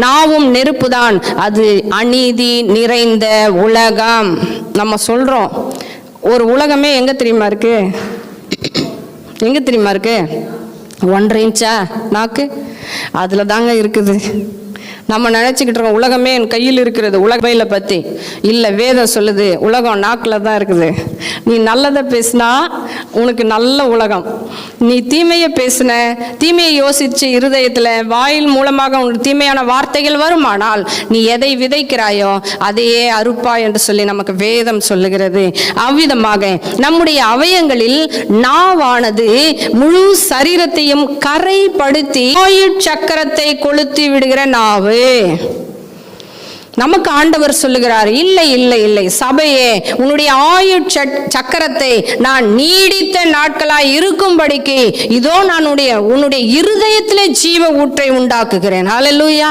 நாவும் நெருப்புதான். அது அநீதி நிறைந்த உலகம். நம்ம சொல்றோம். ஒரு உலகமே எங்க தெரியுமா இருக்கு? எங்க தெரியுமா இருக்கு? ஒன்றரை இன்ச்சா நாக்கு? அதுல தாங்க இருக்குது. நம்ம நினச்சிக்கிட்டு இருக்கோம் உலகமே என் கையில் இருக்கிறது உலகையில பற்றி இல்லை வேதம் சொல்லுது உலகம் நாக்கில் தான் இருக்குது. நீ நல்லதை பேசினா உனக்கு நல்ல உலகம். நீ தீமையை பேசின தீமையை யோசிச்சு இருதயத்தில் வாயில் மூலமாக உனக்கு தீமையான வார்த்தைகள் வருமானால் நீ எதை விதைக்கிறாயோ அதையே அறுப்பா என்று சொல்லி நமக்கு வேதம் சொல்லுகிறது. அவ்விதமாக நம்முடைய அவயங்களில் நாவானது முழு சரீரத்தையும் கரைப்படுத்தி சக்கரத்தை கொளுத்தி விடுகிற நாவு. நமக்கு ஆண்டவர் சொல்லுகிறார் இல்லை இல்லை இல்லை சபையே உன்னுடைய ஆயுட் சக்கரத்தை நான் நீடித்த நாட்களாய் இருக்கும்படிக்கு இதோ நான் உன்னுடைய உன்னுடைய இருதயத்திலே ஜீவ ஊற்றை உண்டாக்குகிறேன். ஹalleluya.